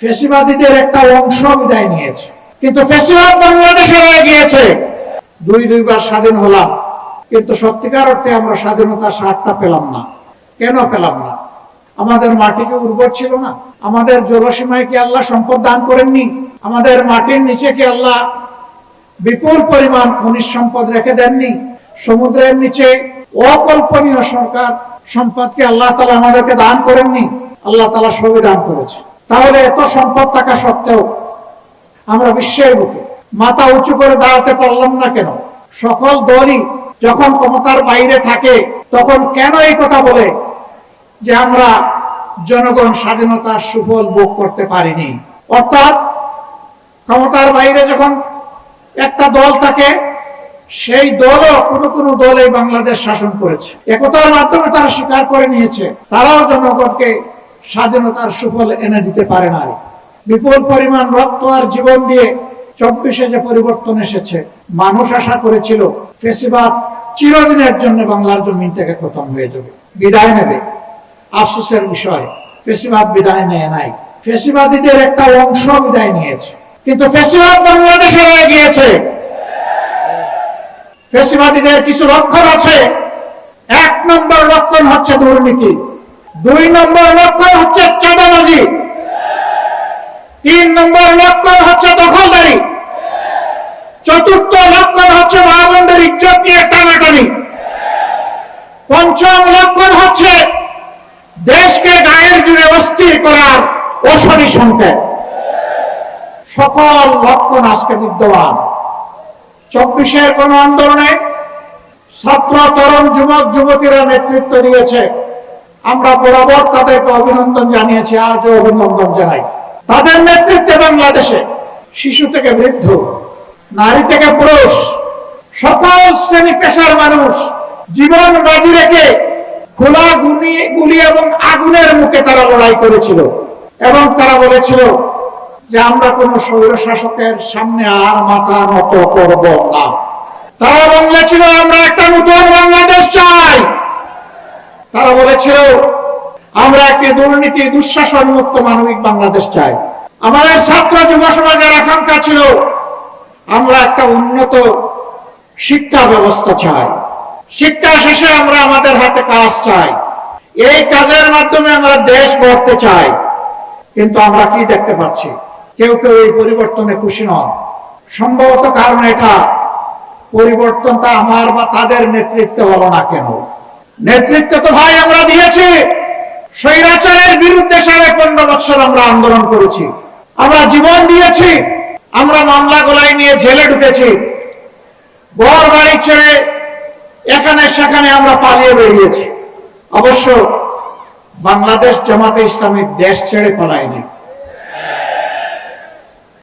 ফেসিবাদীদের একটা অংশ বিদায় নিয়েছে। কিন্তু ফেসিবাদ বাংলাদেশে রয়ে গিয়েছে। দুই, দুইবার স্বাধীন হলাম। কিন্তু সত্যিকার অর্থে আমরা স্বাধীনতার স্বাদটা পেলাম না। কেন পেলাম না? আমাদের মাটিকে উর্বর ছিল না? আমাদের জলসীমায় কি আল্লাহ সম্পদ দান করেননি? আমাদের মাটির নিচে কি আল্লাহ বিপুল পরিমাণ খনিজ সম্পদ রেখে দেননি? সমুদ্রের নিচে অকল্পনীয় সরকার সম্পদকে আল্লাহ তালা আমাদেরকে দান করেননি? আল্লাহ তালা সবই দান করেছে। তাহলে এত সম্পদ থাকা সত্ত্বেও আমরা বিশ্বের বুকে মাথা উঁচু করে দাঁড়াতে পারলাম না কেন? সকল দলই যখন ক্ষমতার বাইরে থাকে, তখন কেন এই কথা বলে যে আমরা জনগণ স্বাধীনতার সুফল ভোগ করতে পারিনি? অর্থাৎ ক্ষমতার বাইরে যখন একটা দল থাকে, সেই দলও কোনো কোনো দল এই বাংলাদেশ শাসন করেছে। একতার মাধ্যমে তারা স্বীকার করে নিয়েছে। তারাও জনগণকে স্বাধীনতার সুফল এনে দিতে পারে না বিপুল পরিমাণ রক্ত আর জীবন দিয়ে চব্বিশে যে পরিবর্তন এসেছে, মানুষ আশা করেছিল ফেসিবাদ চিরদিনের জন্য বাংলার জমিন থেকে খতম হয়ে যাবে। বিদায় নেবে। আফসোসের বিষয়, ফেসিবাদ বিদায় নেয় নাই। ফেসিবাদীদের একটা অংশ বিদায় নিয়েছে। কিন্তু ফেসিবাদ বাংলাদেশে রয়ে গিয়েছে। ফেসিবাদীদের কিছু লক্ষণ আছে। এক নম্বর লক্ষণ হচ্ছে দুর্নীতি। দুই নম্বর লক্ষণ হচ্ছে চাঁদাবাজি। তিন নম্বর লক্ষণ হচ্ছে দখলদারি। চতুর্থ লক্ষণ হচ্ছে মা ইজ্জত নিয়ে টানাটানি। পঞ্চম লক্ষণ হচ্ছে দেশকে গায়ের জুড়ে অস্থির করার অশনি সংকেত। সকল লক্ষণ আজকে বিদ্যমান। চব্বিশের কোন আন্দোলনে ছাত্র, তরুণ, যুবক, যুবতীরা নেতৃত্ব দিয়েছে। আমরা বরাবর তাদেরকে অভিনন্দন জানিয়েছি, আজও অভিনন্দন জানাই। তাদের নেতৃত্বে বাংলাদেশে শিশু থেকে বৃদ্ধ, নারী থেকে পুরুষ, সকল শ্রেণি পেশার মানুষ জীবন বাজি রেখে খোলা গুলি গুলি এবং আগুনের মুখে তারা লড়াই করেছিল। এবং তারা বলেছিল যে আমরা কোন স্বৈর শাসকের সামনে আর মাথা নত করব না। তারা বলেছিল, আমরা একটা নতুন বলেছিল, আমরা একটি দুর্নীতি, দুঃশাসন মুক্ত মানবিক বাংলাদেশ চাই। আমাদের ছাত্র যুব সমাজের আকাঙ্ক্ষা ছিল, আমরা একটা উন্নত শিক্ষা ব্যবস্থা চাই। শিক্ষা শেষে আমরা আমাদের হাতে কাজ চাই। এই কাজের মাধ্যমে আমরা দেশ গড়তে চাই। কিন্তু আমরা কি দেখতে পাচ্ছি? কেউ কেউ এই পরিবর্তনে খুশি নন। সম্ভবত কারণ এটা, পরিবর্তনটা আমার বা তাদের নেতৃত্বে হলো না কেন? নেতৃত্ব তো ভাই আমরা দিয়েছি। স্বৈরাচারের বিরুদ্ধে সাড়ে পনেরো বছর আমরা আন্দোলন করেছি। আমরা জীবন দিয়েছি। আমরা মামলা গোলাই নিয়ে জেলে ঢুকেছি। ঘর বাড়ি ছেড়ে এখানে সেখানে আমরা পালিয়ে বেরিয়েছি। অবশ্য বাংলাদেশ জামাতে ইসলামী দেশ ছেড়ে পালায়নি।